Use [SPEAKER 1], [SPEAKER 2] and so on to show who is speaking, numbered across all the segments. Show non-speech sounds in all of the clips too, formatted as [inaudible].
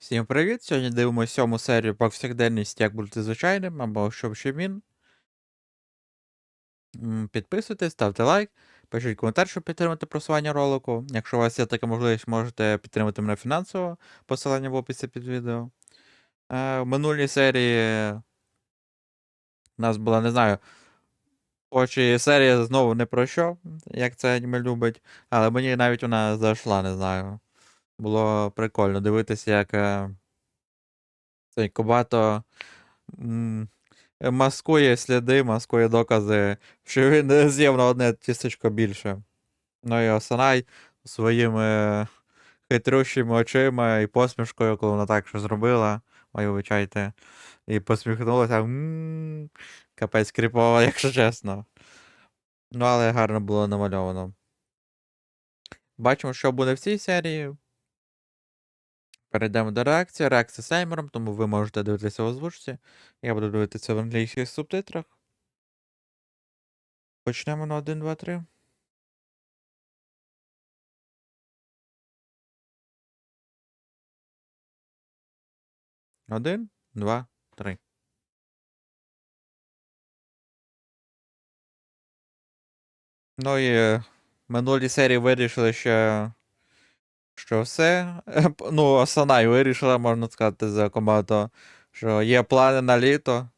[SPEAKER 1] Всім привіт! Сьогодні дивимося сьому серію повсякденність як бути звичайним або щоб ще він. Підписуйтесь, ставте лайк, пишіть коментар, щоб підтримати просування ролику. Якщо у вас є така можливість, можете підтримати мене фінансово, посилання в описі під відео. Е, в минулій серії у нас була, не знаю, хоч і серія знову не про що, як це аніме любить, але мені навіть вона зайшла, не знаю. Було прикольно дивитися, як е, цей Кобато е, маскує сліди, маскує докази, що він е, з'їв на одне тістечко більше. Ну і Осанай своїми хитрющими очима і посмішкою, коли вона так що зробила, ой, вибачайте, і посміхнулася. Капець кріпово, [laughs] якщо чесно. Ну, але гарно було намальовано. Бачимо, що буде в цій серії. Перейдемо до реакції. Реакція сеймером, тому ви можете дивитися в озвучці. Я буду дивитися в англійських субтитрах. Почнемо на 1, 2, 3. Один, два, три. Ну і е, в минулій серії вирішили, що. Що все. Ну, Асанай вирішила, можна сказати, за команду, що є плани на літо.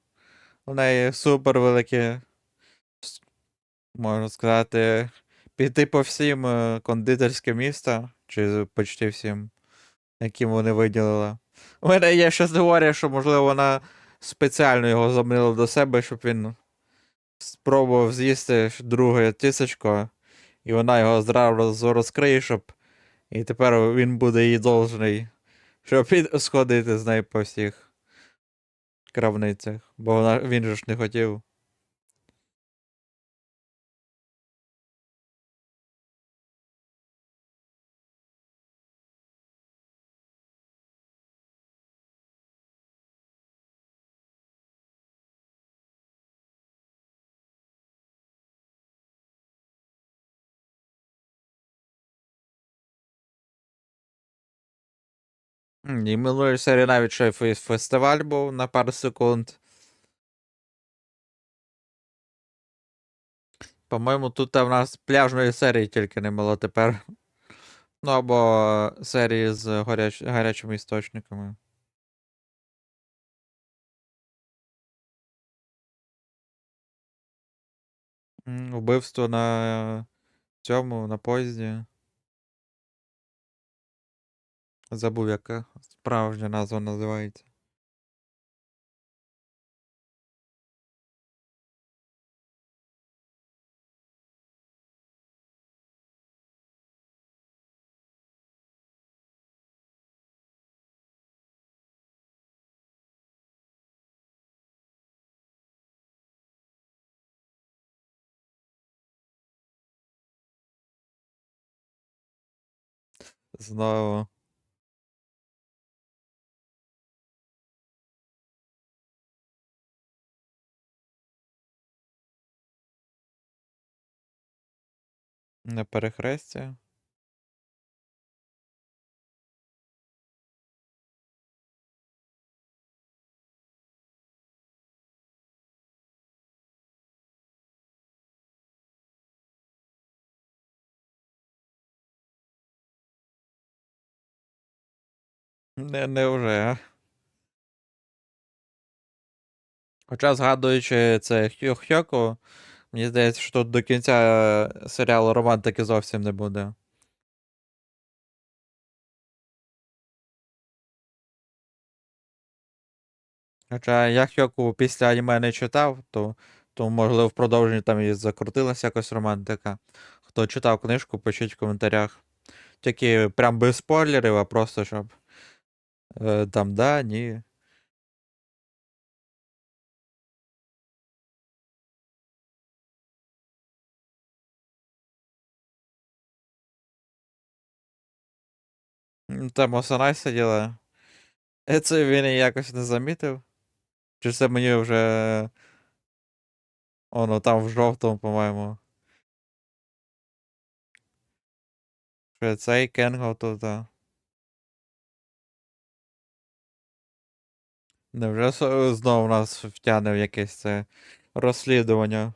[SPEAKER 1] У неї супер великі, можна сказати, піти по всім е, кондитерським містам, чи почти всім, яким вони виділили. У мене є щось теорія, що, можливо, вона спеціально його заманила до себе, щоб він спробував з'їсти друге тисячко, і вона його зразу розкриє, щоб. І тепер він буде їй должний, щоб сходити з нею по всіх крамницях. Бо вона, він же ж не хотів. І минулої серії навіть ще фестиваль був на пару секунд. По-моєму, тут в нас пляжної серії тільки не було тепер. Ну або серії з горяч... гарячими істочниками. Вбивство на цьому, на поїзді. Забув, яка справжня назва називається. Знову. На перехресті. Не, не вже, а? Хоча, згадуючи це Хьо Хьоко, мені здається, що тут до кінця е, серіалу романтики зовсім не буде. Хоча я Хьоку після аніме не читав, то, то можливо в продовженні там і закрутилася якась романтика. Хто читав книжку, пишіть в коментарях. Тільки прям без спойлерів, а просто щоб. Е, там да, ні. Там Осанай сиділа. Це він якось не замітив. Чи це мені вже. Оно там в жовтому, по-моєму. Що цей Кенго тут. Невже знову нас втягне в якесь це розслідування?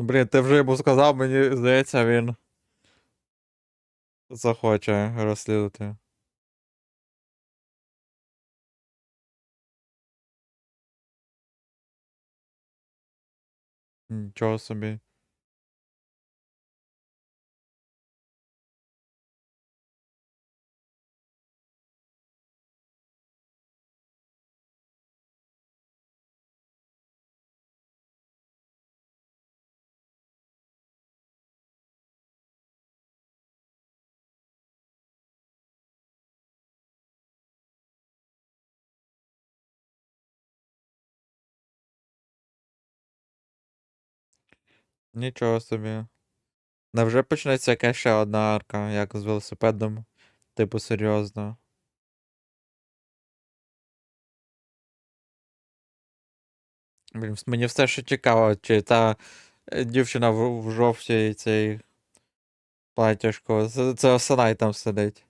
[SPEAKER 1] Ну, блін, ти вже йому сказав, мені здається, він захоче розслідувати. Нічого собі. Нічого собі. Невже почнеться якась ще одна арка, як з велосипедом? Типу, серйозно. Блін, мені все ще цікаво, чи та е, дівчина в, в жовтій цей платяшко. Це, це Осанай там сидить.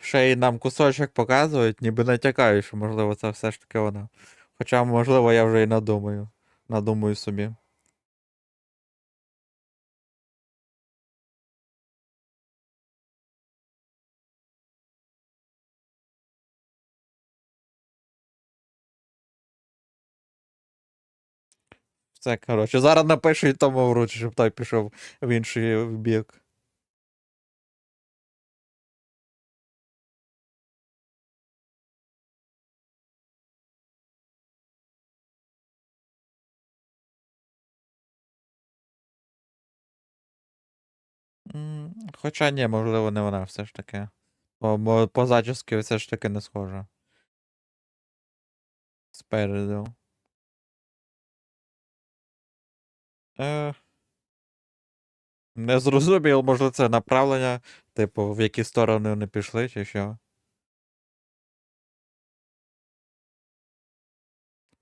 [SPEAKER 1] Ще й нам кусочок показують, ніби натякають, що можливо це все ж таки вона. Хоча, можливо, я вже і надумаю. Надумаю собі. Все, коротше, зараз напишу і тому вручу, щоб той пішов в інший бік. Хоча ні, можливо, не вона все ж таки. Бо, по зачіски все ж таки не схожа. Спереду. Е, не зрозуміло, може це направлення, типу, в які сторони вони пішли, чи що.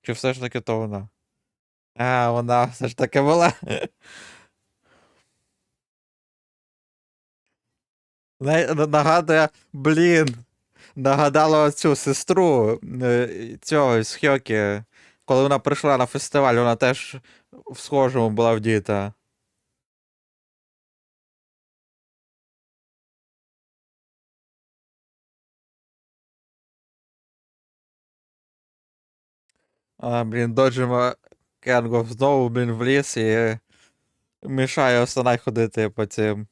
[SPEAKER 1] Чи все ж таки то вона? А, вона все ж таки була. [laughs] Нагадує, блін. Нагадала цю сестру е, цього з Хьокі. Коли вона прийшла на фестиваль, вона теж в схожому була вдіта. А, блін, доджимо Кенго знову, блін, в ліс і мішає Осанай ходити по цим.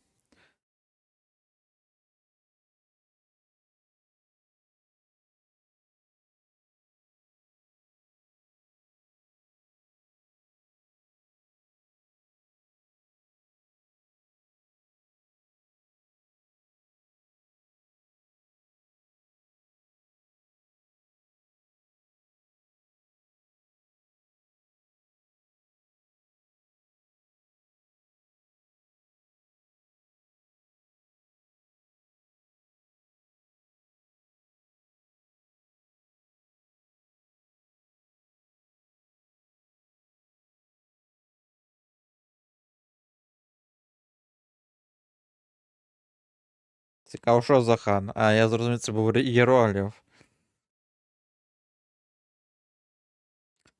[SPEAKER 1] Цікаво, що за хан? А, я зрозумів, це був Єрогліф.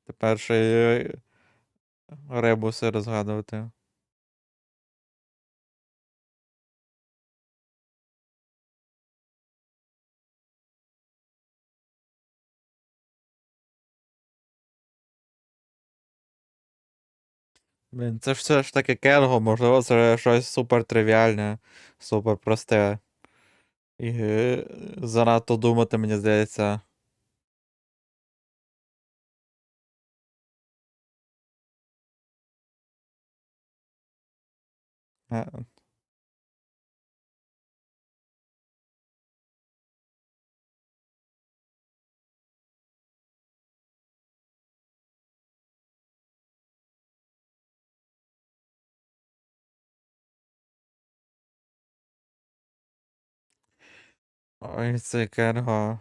[SPEAKER 1] Тепер ще е, ребуси розгадувати. Блін, це все ж таки Кенго, можливо, це щось супер тривіальне, супер просте. І е, занадто думати, мені здається. Е, Ой, це Кенго.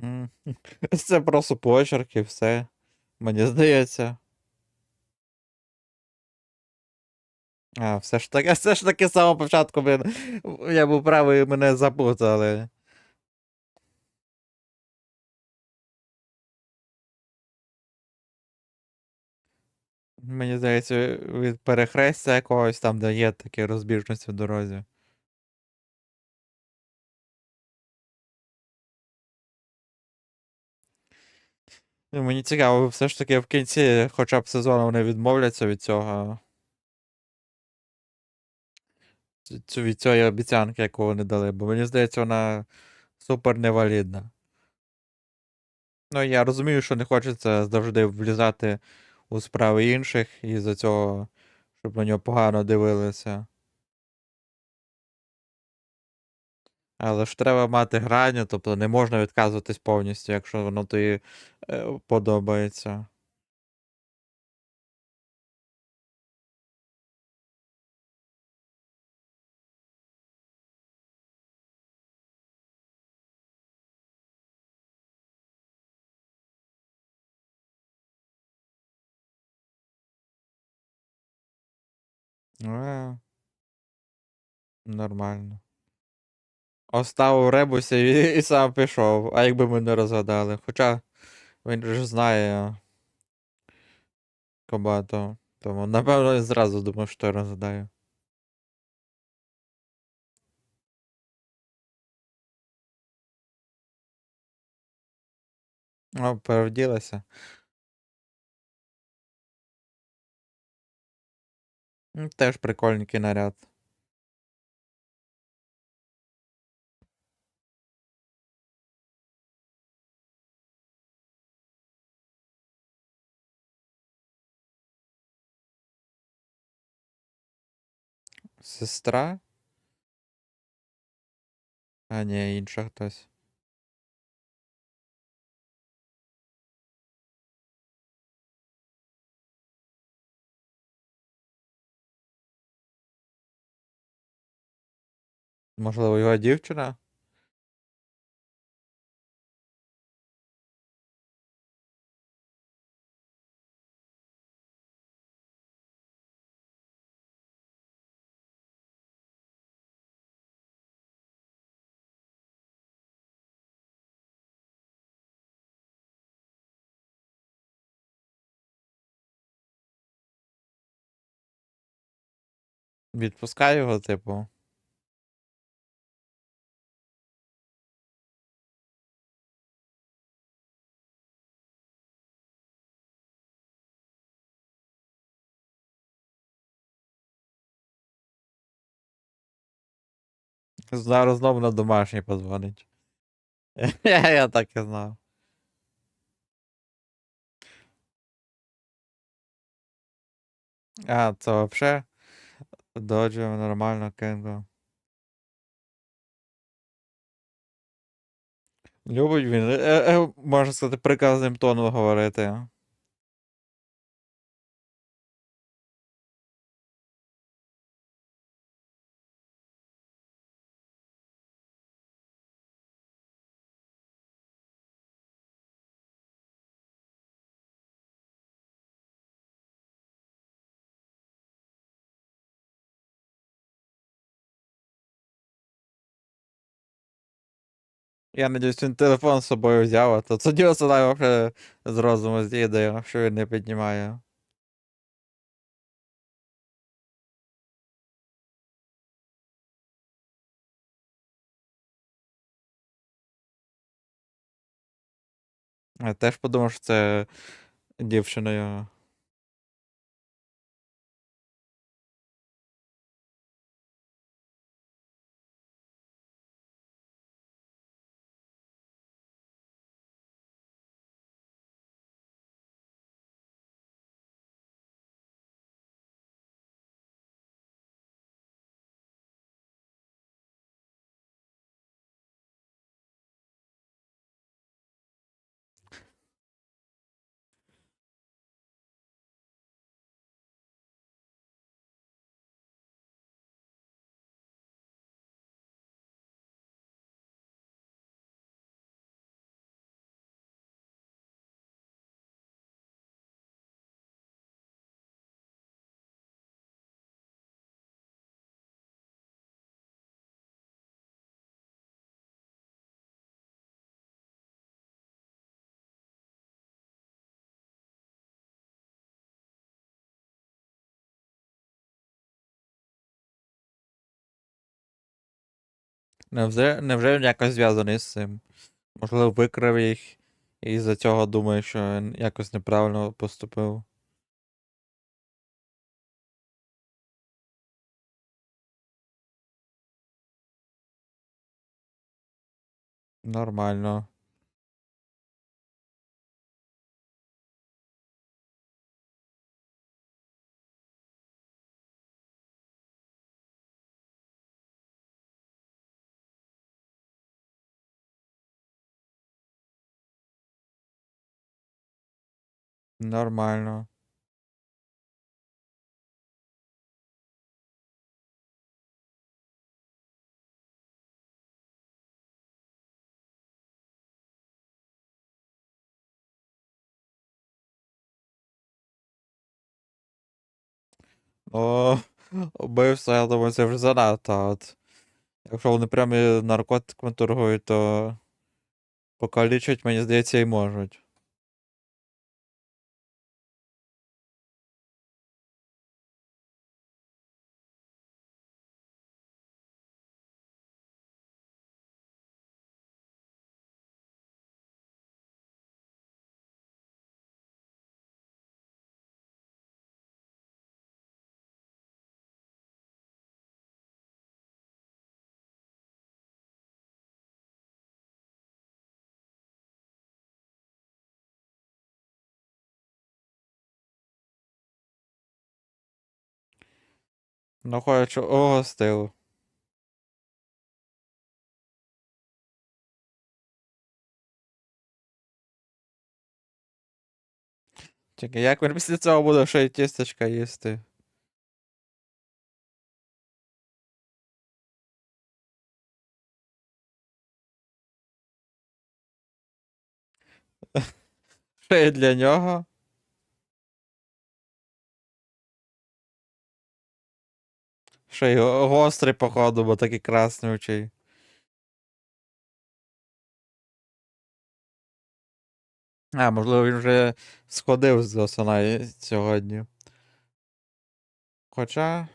[SPEAKER 1] [laughs] Це просто почерк і все. Мені здається. А, все ж таки, [laughs] все ж таки з самого початку, блін. Я був правий, мене запутали. Мені здається, від перехрестя якогось там, де є такі розбіжності в дорозі. Мені цікаво, все ж таки в кінці хоча б сезону вони відмовляться від цього. Від цієї обіцянки, яку вони дали, бо мені здається, вона супер невалідна. Ну, я розумію, що не хочеться завжди влізати у справи інших і за цього, щоб на нього погано дивилися. Але ж треба мати грань, тобто не можна відказуватись повністю, якщо воно тобі е, подобається. Е, нормально. Оставив ребуся і, [laughs] і сам пішов, а якби ми не розгадали. Хоча він ж знає Кобато. Тому, напевно, я зразу думав, що я розгадаю. О, перевділася. Ну, Теж прикольненький наряд. Сестра? А, ні, інша хтось. Можливо, його дівчина? Відпускай його, типу. Зараз знову на домашній позвонить. Я, я так і знав. А, це вообще доджуємо нормально, Кенго. Любить він, е, е, можна сказати, приказним тоном говорити. Я надіюсь, він телефон з собою взяв, а то тоді осадає вже з розуму з'їде, що він не піднімає. Я теж подумав, що це дівчина його. Невже, невже він якось зв'язаний з цим? Можливо, викрив їх і за цього думає, що він якось неправильно поступив. Нормально. Нормально. О, убивство, я думаю, це вже занадто. От. Якщо вони прямо наркотиками торгують, то покалічать, мені здається, і можуть. Ну, хочу ого стилу. Тільки як він після цього буде ще й тістечка їсти? [laughs] Ще й для нього. Ще й гострий, походу, бо такий краснючий. А, можливо, він вже сходив з Осанай сьогодні. Хоча.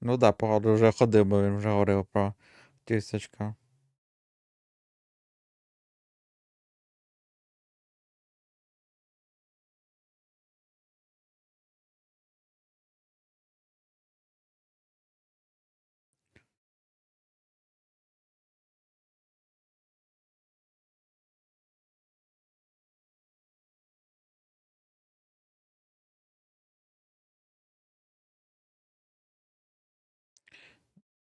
[SPEAKER 1] Ну да, походу, вже ходив, бо він вже говорив про тістечка.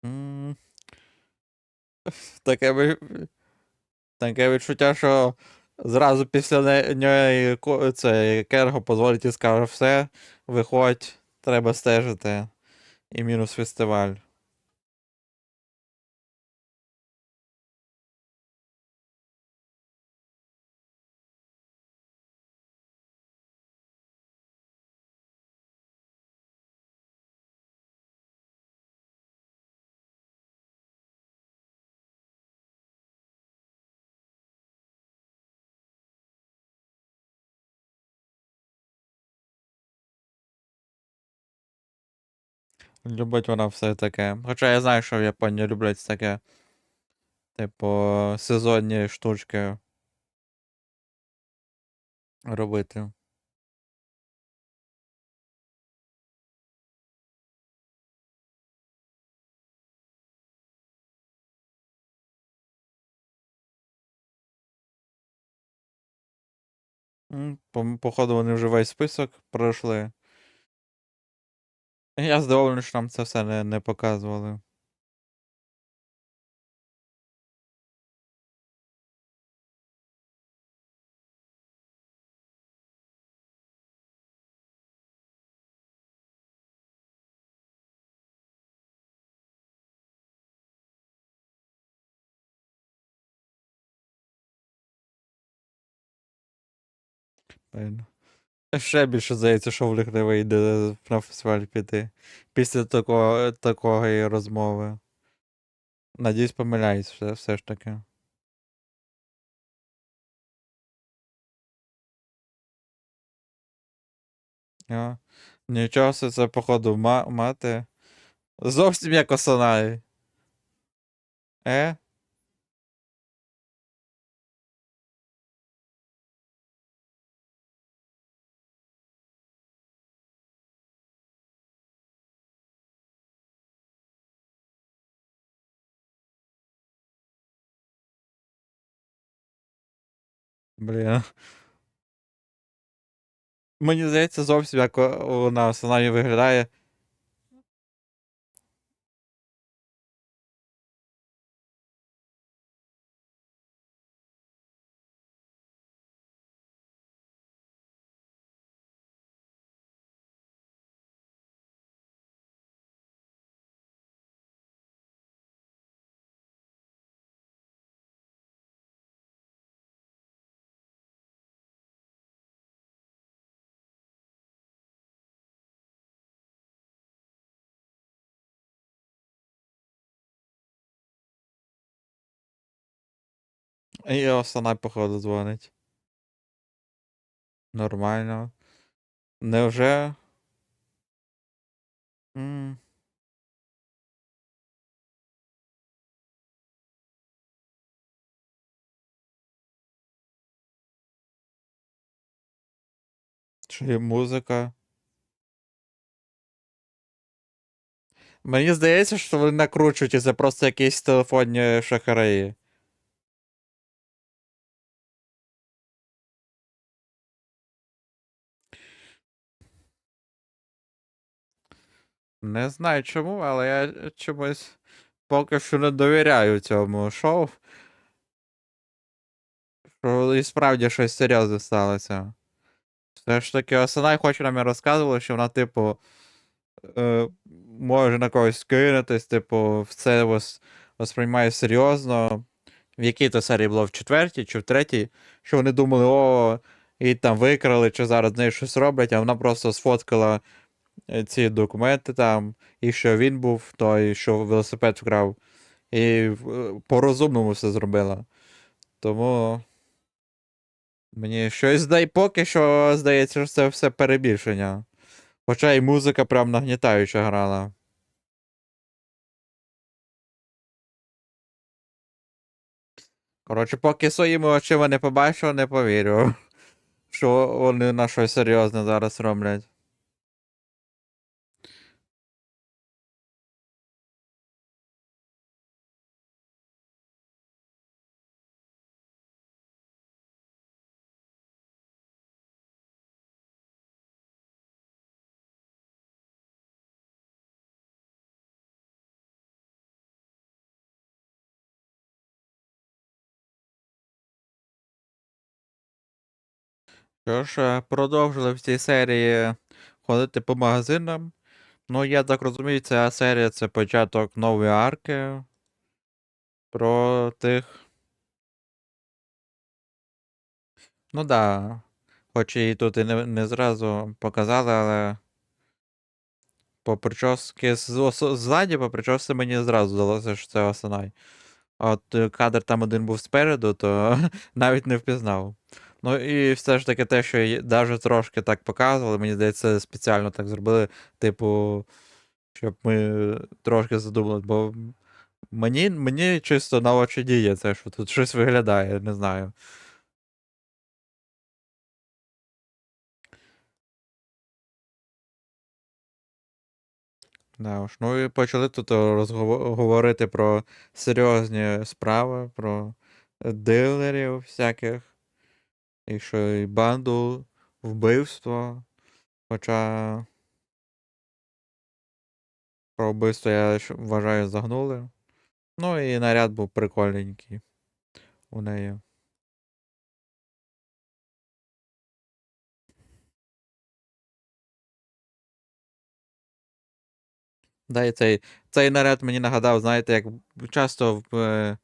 [SPEAKER 1] [laughs] Таке. Таке відчуття, що зразу після нього це Керго позволить і скаже все, виходь, треба стежити. І мінус фестиваль. Любить вона все таке. Хоча я знаю, що в Японії люблять таке. Типу, сезонні штучки робити. Походу, вони вже весь список пройшли. Я здивований, що нам це все не, не показували. Правильно. Ще більше здається, що в них не вийде на фестиваль піти. Після такого, такої розмови. Надіюсь, помиляюсь все, все ж таки. А, Нічого, це, походу, ма- мати. Зовсім як Осанай. Е? Блін. Мені здається, зовсім як вона в виглядає. І Осанай, походу, дзвонить. Нормально. Невже? М. Чи музика? Мені здається, що вони накручують, і це просто якісь телефонні шахраї. Не знаю чому, але я чомусь поки що не довіряю цьому шоу. Що і справді щось серйозне сталося. Все ж таки, Осанай хоч нам і розказувала, що вона, типу, е, може на когось кинутись, типу, все вос, восприймає серйозно. В якій то серії було? В четвертій чи в третій? Що вони думали, о, її там викрали, чи зараз з нею щось роблять, а вона просто сфоткала ці документи там, і що він був той, що велосипед вкрав. І е, по-розумному все зробила. Тому. Мені щось здає, поки що здається, що це все перебільшення. Хоча і музика прям нагнітаюча грала. Коротше, поки своїми очима не побачу, не повірю. [laughs] Що вони на щось серйозне зараз роблять. Що ж, е, продовжили в цій серії ходити по магазинам. Ну, я так розумію, ця серія це початок нової арки. Про тих. Ну да. Хоч і тут і не, не зразу показали, але. По прически ззаді, по прически мені зразу здалося, що це Осанай. От е, кадр там один був спереду, то [laughs] навіть не впізнав. Ну і все ж таки те, що навіть трошки так показували, мені здається, спеціально так зробили, типу, щоб ми трошки задумали, бо мені, мені чисто на очі діє це, що тут щось виглядає, не знаю. Да уж. Ну і почали тут розгово- говорити про серйозні справи, про дилерів всяких, і що і банду, вбивство. Хоча про вбивство я вважаю загнули. Ну і наряд був прикольненький у неї. Да, і цей, цей наряд мені нагадав, знаєте, як часто в е,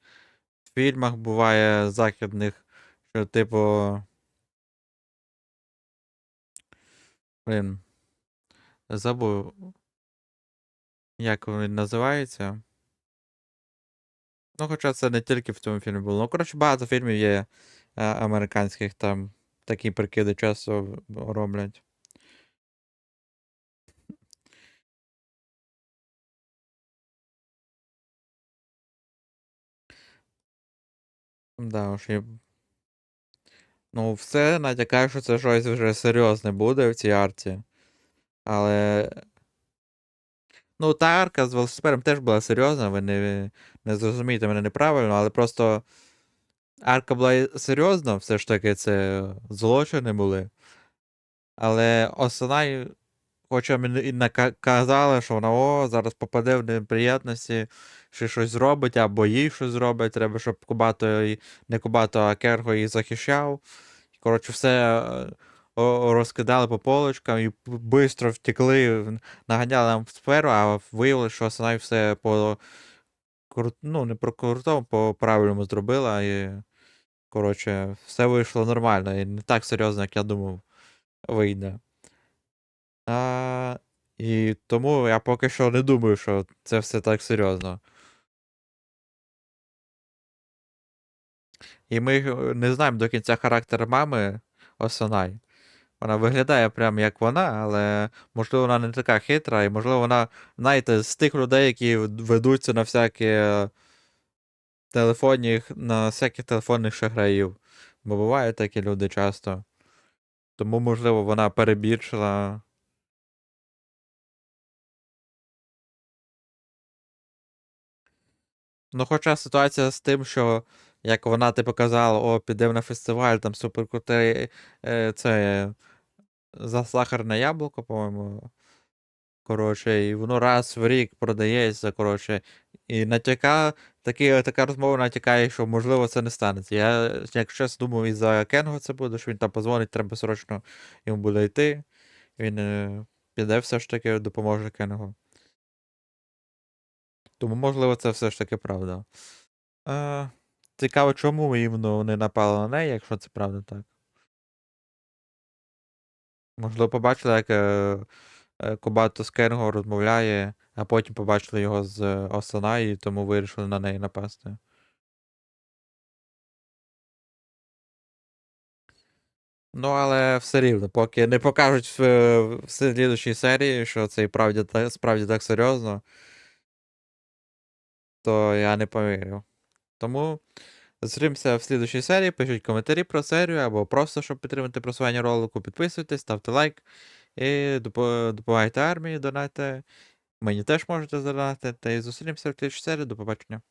[SPEAKER 1] фільмах буває західних, що типу. Блін. Забув. Як він називається? Ну, хоча це не тільки в цьому фільмі було. Ну, коротше, багато фільмів є е, американських там такі прикиди часто роблять. Да уж, і... Ну, все натякає, що це щось вже серйозне буде в цій арті. Але. Ну, та арка з велосипедом теж була серйозна, ви не, не зрозумієте мене неправильно, але просто арка була серйозна, все ж таки, це злочини були. Але Осанай, хоча мені і наказали, що вона о, зараз попаде в неприємності, чи щось зробить, або їй щось зробить, треба, щоб Кубато, не Кубато, а Керго її захищав. Коротше, все е, розкидали по полочкам і швидко втекли, наганяли нам в сферу, а виявилося, що Осанай все по ну, не по крутому, по правильному зробила. І, коротше, все вийшло нормально і не так серйозно, як я думав, вийде. А, і тому я поки що не думаю, що це все так серйозно. І ми не знаємо до кінця характер мами Осанай. Вона виглядає прям як вона, але можливо вона не така хитра, і можливо вона, знаєте, з тих людей, які ведуться на всякі е, телефонних, на всяких телефонних шахраїв. Бо бувають такі люди часто. Тому, можливо, вона перебільшила. Ну, хоча ситуація з тим, що як вона типу казала, о, підемо на фестиваль, там суперкрутий е, це засахарне яблуко, по-моєму. Коротше, і воно раз в рік продається, коротше. І натяка, такі, така розмова натякає, що можливо це не станеться. Я, якщо чесно, думав, і за Кенго це буде, що він там позвонить, треба срочно йому буде йти. Він е, піде все ж таки допоможе Кенгу. Тому, можливо, це все ж таки правда. Е, цікаво, чому іменно вони напали на неї, якщо це правда так. Можливо, побачили, як е, е, Кобато з Кенго розмовляє, а потім побачили його з е, Осанаї, і тому вирішили на неї напасти. Ну, але все рівно, поки не покажуть в, в слідчій серії, що це і правді, справді так серйозно, то я не повірю. Тому зустрімося в слідчій серії, пишіть коментарі про серію, або просто, щоб підтримати просування ролику, підписуйтесь, ставте лайк і допомагайте армії, донайте. Мені теж можете задонатити. І зустрінемося в слідчій серії. До побачення.